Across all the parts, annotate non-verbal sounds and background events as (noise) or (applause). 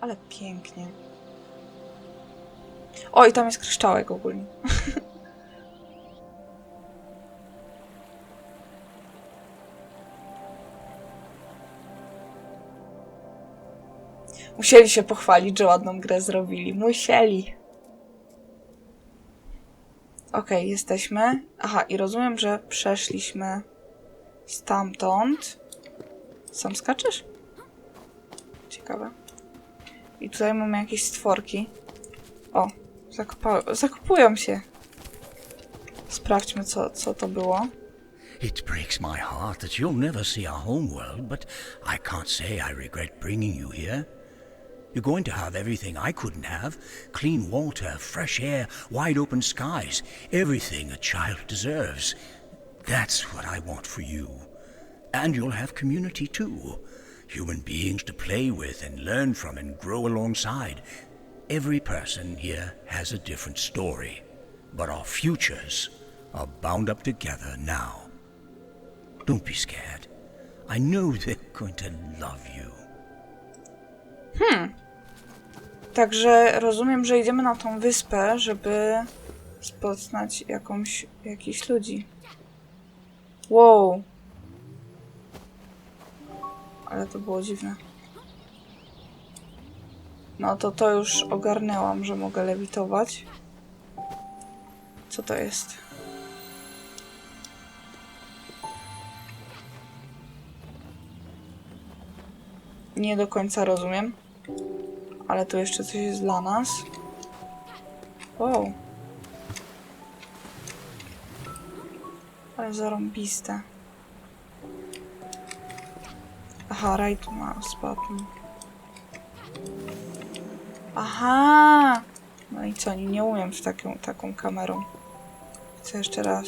Ale pięknie. O, i tam jest kryształek ogólnie. (laughs) Musieli się pochwalić, że ładną grę zrobili. Musieli. Okej, jesteśmy. Aha, i rozumiem, że przeszliśmy stamtąd. Sam skaczesz? Ciekawe. I tutaj mamy jakieś stworki. O, zakopują się. Sprawdźmy, co, co to było. It breaks my heart that you'll never see our home world, but I can't say I regret bringing you here. You're going to have everything I couldn't have clean water, fresh air, wide open skies, everything a child deserves. That's what I want for you. And you'll have community too. Human beings to play with and learn from and grow alongside. Every person here has a different story, but our futures are bound up together now. Don't be scared. I know (laughs) they're going to love you. Także rozumiem, że idziemy na tą wyspę, żeby spotkać jakąś, jakichś ludzi. Wow. Ale to było dziwne. No to to już ogarnęłam, że mogę lewitować. Co to jest? Nie do końca rozumiem. Ale tu jeszcze coś jest dla nas. Wow. Ale zarąbiste. Aha, right mouse button. Aha! No i co, nie, nie umiem z taką, taką kamerą. Chcę jeszcze raz.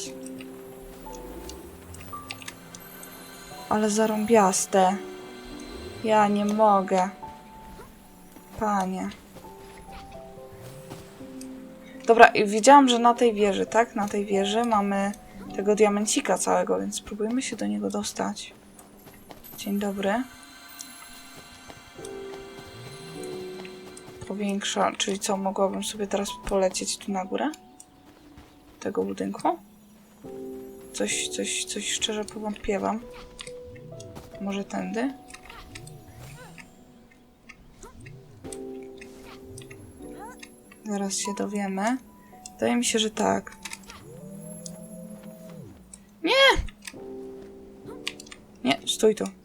Ale zarąbiaste. Ja nie mogę. Panie. Dobra, widziałam, że na tej wieży, tak? Na tej wieży mamy tego diamencika całego, więc spróbujmy się do niego dostać. Dzień dobry. Powiększa, czyli co, mogłabym sobie teraz polecieć tu na górę? Tego budynku? Coś, coś, coś szczerze powątpiewam. Może tędy? Zaraz się dowiemy. Wydaje mi się, że tak. Nie! Nie, stój tu.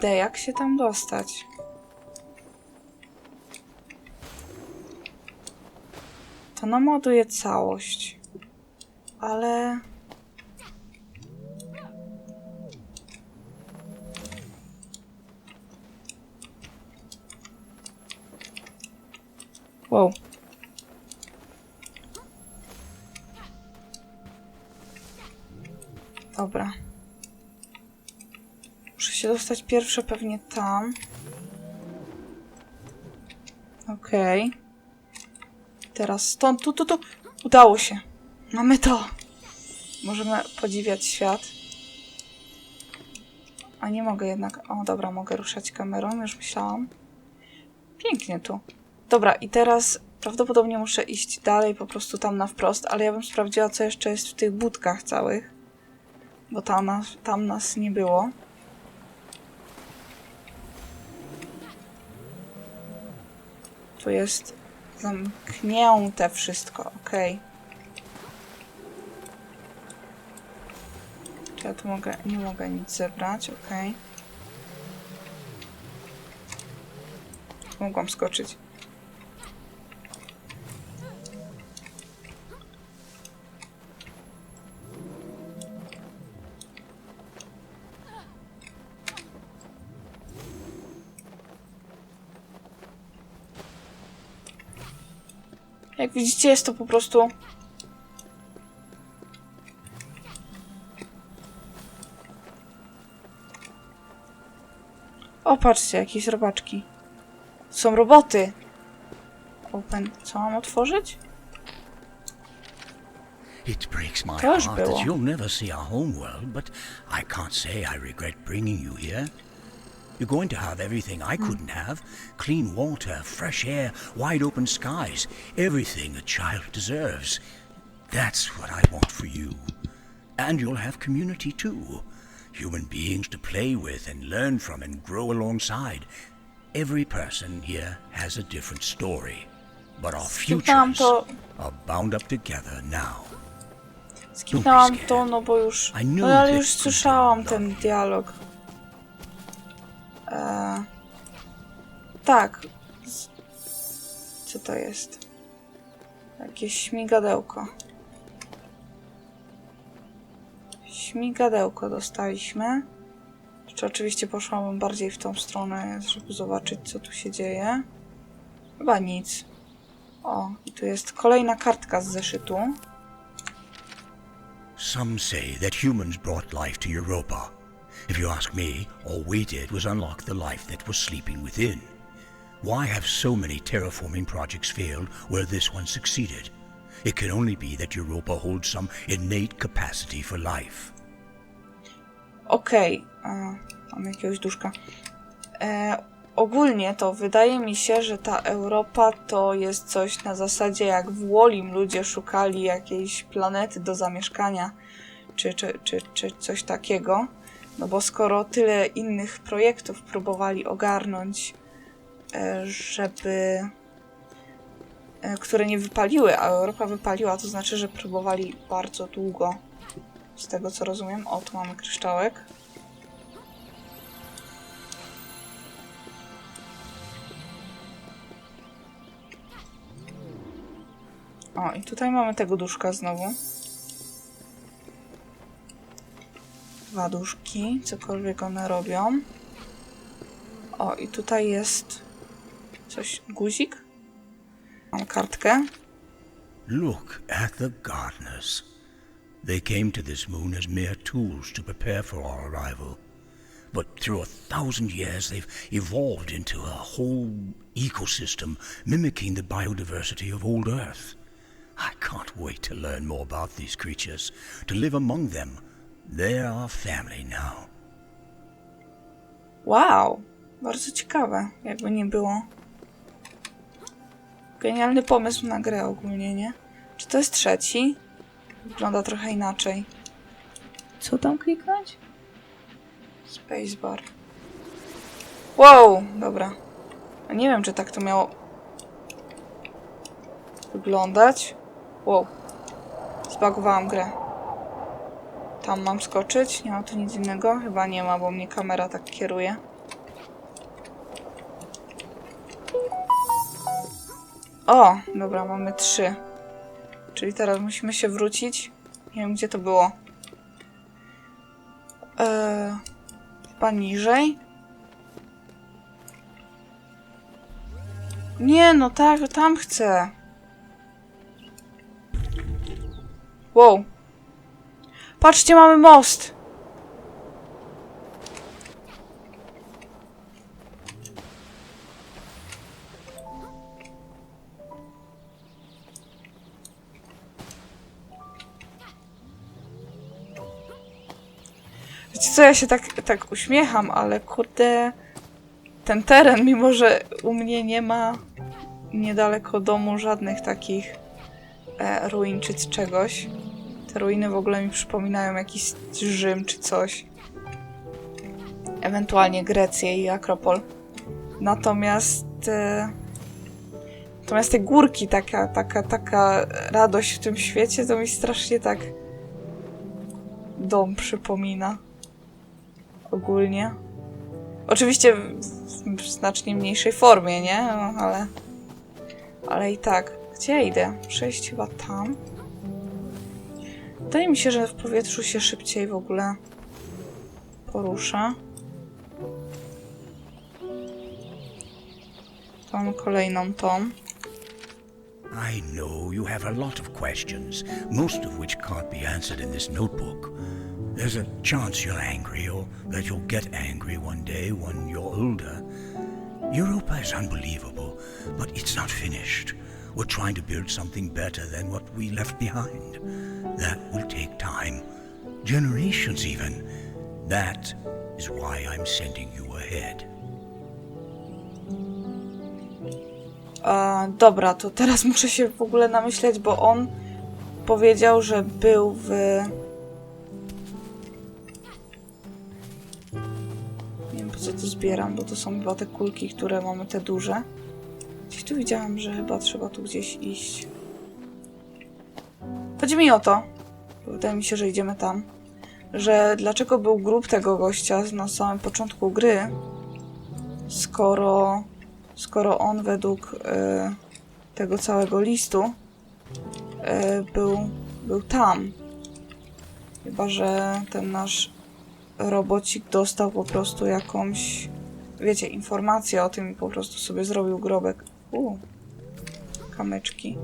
Kurde, jak się tam dostać? To namoduje całość. Ale... Wow. Dobra. Się dostać pierwsze pewnie tam. Okej. Teraz stąd, tu, tu, tu. Udało się. Mamy to. Możemy podziwiać świat. A nie mogę jednak. O, dobra, mogę ruszać kamerą, już myślałam. Pięknie tu. Dobra, i teraz prawdopodobnie muszę iść dalej, po prostu tam na wprost, ale ja bym sprawdziła, co jeszcze jest w tych budkach całych. Bo tam nas, tam nas nie było. Tu jest zamknięte wszystko, okej. Czy ja tu mogę, nie mogę nic zebrać, okej. Mogłam skoczyć. Jak widzicie, jest to po prostu. O, patrzcie, jakieś robaczki. Są roboty. Open. Co mam otworzyć? It breaks my heart było. that you'll never see our home world, but I can't say I regret bringing you here. You're going to have everything I hmm. couldn't have clean water, fresh air, wide open skies, everything a child deserves. That's what I want for you. And you'll have community too. Human beings to play with and learn from and grow alongside. Every person here has a different story, but our Skipnęłam futures to, are bound up together now. skipnęłam to, no bo już, I knew no ale już słyszałam ten dialog. E, tak. Co to jest? Jakieś śmigadełko. Śmigadełko dostaliśmy. Jeszcze oczywiście poszłam bardziej w tą stronę, żeby zobaczyć, co tu się dzieje. Chyba nic. O, i tu jest kolejna kartka z zeszytu. Some say that humans brought life to Europa. If you ask me, all we did was unlock the life that was sleeping within. Why have so many terraforming projects failed where this one succeeded? It can only be that Europa holds some innate capacity for life. Okej, okay. mam jakiegoś duszka. E, ogólnie to wydaje mi się, że ta Europa to jest coś na zasadzie jak w Wolim ludzie szukali jakiejś planety do zamieszkania, czy, czy, czy, czy coś takiego. No bo skoro tyle innych projektów próbowali ogarnąć, e, żeby. e, które nie wypaliły, a Europa wypaliła, to znaczy, że próbowali bardzo długo. Z tego co rozumiem. O, tu mamy kryształek. O, i tutaj mamy tego duszka znowu. Dwa duszki, cokolwiek one robią. O, i tutaj jest coś, guzik. Mam kartkę. Look at the gardeners. They came to this moon as mere tools to prepare for our arrival. But through a thousand years, they've evolved into a whole ecosystem mimicking the biodiversity of old Earth. I can't wait to learn more about these creatures, to live among them. They're our family now. Wow, bardzo ciekawe, jakby nie było. Genialny pomysł na grę ogólnie, nie? Czy to jest trzeci? Wygląda trochę inaczej. Co tam kliknąć? Spacebar. Wow, dobra. A Nie wiem, czy tak to miało wyglądać. Wow. Zbagowałam grę. Tam mam skoczyć? Nie ma tu nic innego? Chyba nie ma, bo mnie kamera tak kieruje. O, dobra, mamy trzy. Czyli teraz musimy się wrócić. Nie wiem, gdzie to było. Eee. Nie, no tak, tam chcę. Wow. Patrzcie, mamy most. Wiecie co, ja się tak, tak uśmiecham, ale kurde, ten teren, mimo że u mnie nie ma niedaleko domu żadnych takich e, ruin czy czegoś, te ruiny w ogóle mi przypominają jakiś Rzym czy coś. Ewentualnie Grecję i Akropol. Natomiast. E, natomiast te górki, taka, taka, taka radość w tym świecie, to mi strasznie tak dom przypomina. Ogólnie. Oczywiście w, znacznie mniejszej formie, nie? No, ale. Ale i tak. Gdzie ja idę? Przejść chyba tam. Wydaje mi się, że w powietrzu się szybciej w ogóle porusza. Mamy kolejną tą. I know you have a lot of questions, most of which can't be answered in this notebook. There's a chance you're angry or that you'll get angry one day when you're older. Europa is unbelievable, but it's not finished. We're trying to build something better than what we left behind. That will take time. Generations, even. That is why I'm sending you ahead. E, dobra, to teraz (laughs) muszę się w ogóle namyśleć, bo on powiedział, że był w. Nie wiem po co to zbieram, bo to są chyba te kulki, które mamy te duże. Gdzieś tu widziałam, że chyba trzeba tu gdzieś iść. Chodzi mi o to, wydaje mi się, że idziemy tam, że dlaczego był grup tego gościa na samym początku gry, skoro skoro on według e, tego całego listu e, był, był tam. Chyba, że ten nasz robocik dostał po prostu jakąś, wiecie, informację o tym i po prostu sobie zrobił grobek. U, kamyczki.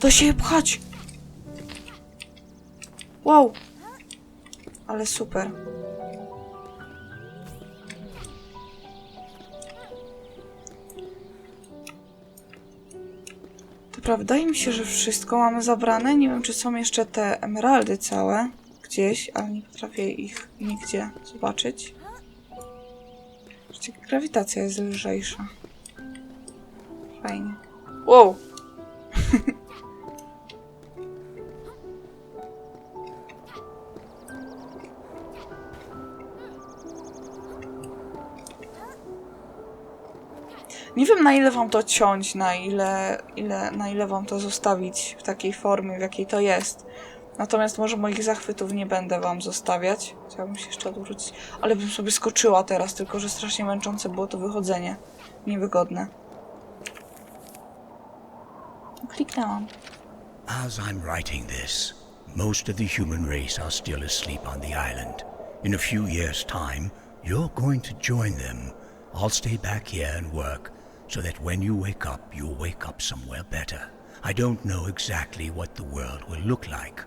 To się pchać! Wow! Ale super. Dobra, wydaje mi się, że wszystko mamy zabrane. Nie wiem, czy są jeszcze te emeraldy całe gdzieś, ale nie potrafię ich nigdzie zobaczyć. Przecież grawitacja jest lżejsza. Fajnie. Wow! Nie wiem na ile wam to ciąć, na ile, ile, na ile wam to zostawić w takiej formie, w jakiej to jest. Natomiast może moich zachwytów nie będę wam zostawiać. Chciałabym się jeszcze odwrócić. Ale bym sobie skoczyła teraz, tylko że strasznie męczące było to wychodzenie. Niewygodne. Kliknęłam. As I'm writing this, most of the human race are still asleep on the island. In a few years' time, you're going to join them. I'll stay back here and work so that when you wake up, you'll wake up somewhere better. I don't know exactly what the world will look like.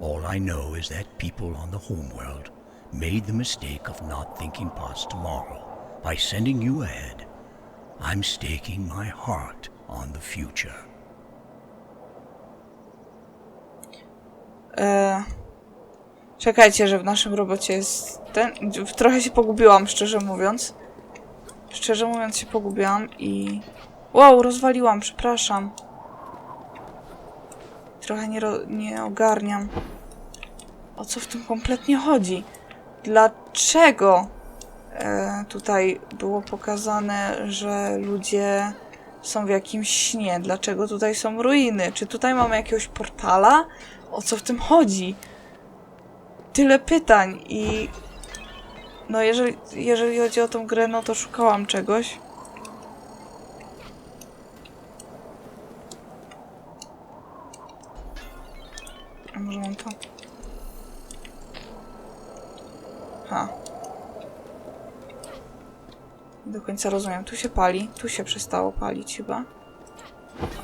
All I know is that people on the homeworld made the mistake of not thinking past tomorrow. By sending you ahead, I'm staking my heart on the future. E... Czekajcie, że w naszym robocie jest ten. Trochę się pogubiłam, szczerze mówiąc. Szczerze mówiąc, się pogubiłam i. Wow, rozwaliłam, przepraszam. Trochę nie, nie ogarniam. O co w tym kompletnie chodzi? Dlaczego e, tutaj było pokazane, że ludzie są w jakimś śnie? Dlaczego tutaj są ruiny? Czy tutaj mamy jakiegoś portala? O co w tym chodzi? Tyle pytań i no jeżeli, jeżeli chodzi o tą grę, no to szukałam czegoś. A może mam to? Ha. Nie do końca rozumiem. Tu się pali, tu się przestało palić chyba.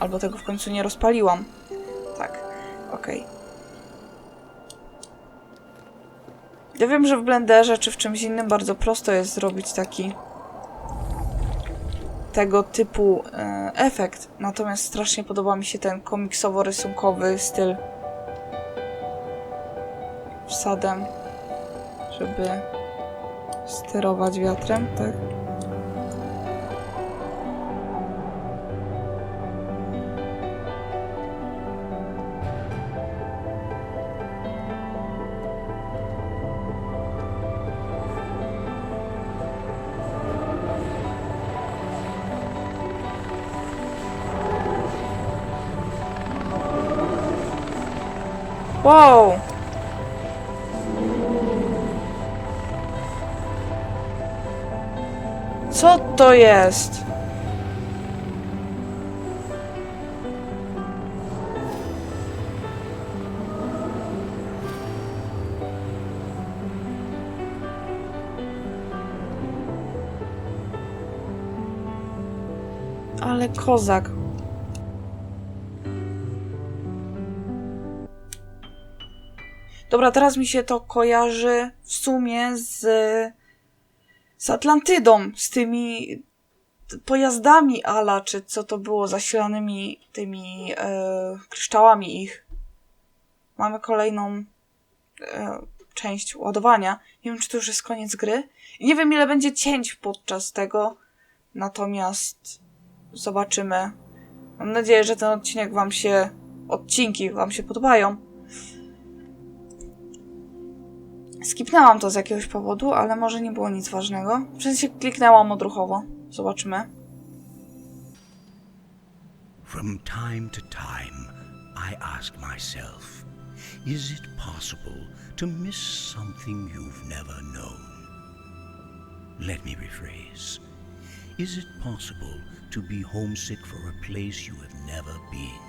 Albo tego w końcu nie rozpaliłam. Tak, okej. Ja wiem, że w Blenderze czy w czymś innym bardzo prosto jest zrobić taki tego typu e, efekt. Natomiast strasznie podoba mi się ten komiksowo-rysunkowy styl wsadem, żeby sterować wiatrem, tak? Wow! Co to jest? Ale kozak. Dobra, teraz mi się to kojarzy w sumie z, z Atlantydą, z tymi pojazdami ala, czy co to było, zasilanymi tymi e, kryształami ich. Mamy kolejną e, część ładowania. Nie wiem, czy to już jest koniec gry. Nie wiem, ile będzie cięć podczas tego. Natomiast zobaczymy. Mam nadzieję, że ten odcinek wam się, odcinki wam się podobają. Skipnęłam to z jakiegoś powodu, ale może nie było nic ważnego. W sensie kliknęłam odruchowo. Zobaczymy. From time to time, I ask myself, is it possible to miss something you've never known? Let me rephrase. Is it possible to be homesick for a place you have never been?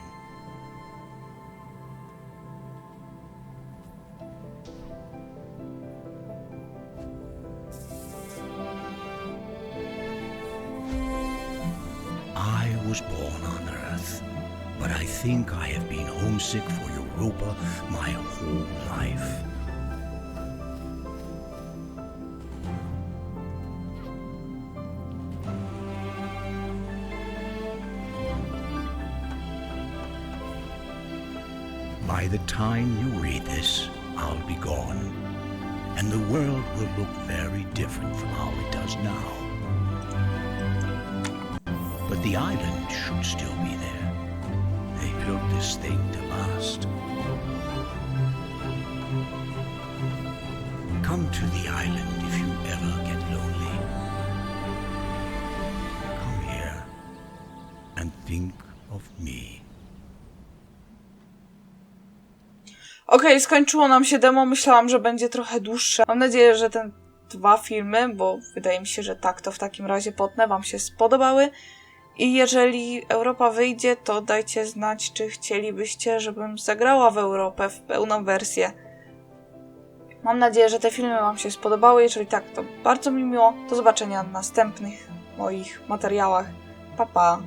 Homesick for Europa my whole life. By the time you read this, I'll be gone, and the world will look very different from how it does now. But the island should still be there. Built this thing to last. Come to the island if you ever get lonely. Come here and think of me. Okej, skończyło nam się demo. Myślałam, że będzie trochę dłuższe. Mam nadzieję, że te dwa filmy, bo wydaje mi się, że tak to w takim razie potnę, Wam się spodobały. I jeżeli Europa wyjdzie, to dajcie znać, czy chcielibyście, żebym zagrała w Europę w pełną wersję. Mam nadzieję, że te filmy Wam się spodobały. Jeżeli tak, to bardzo mi miło. Do zobaczenia w następnych moich materiałach. Pa pa!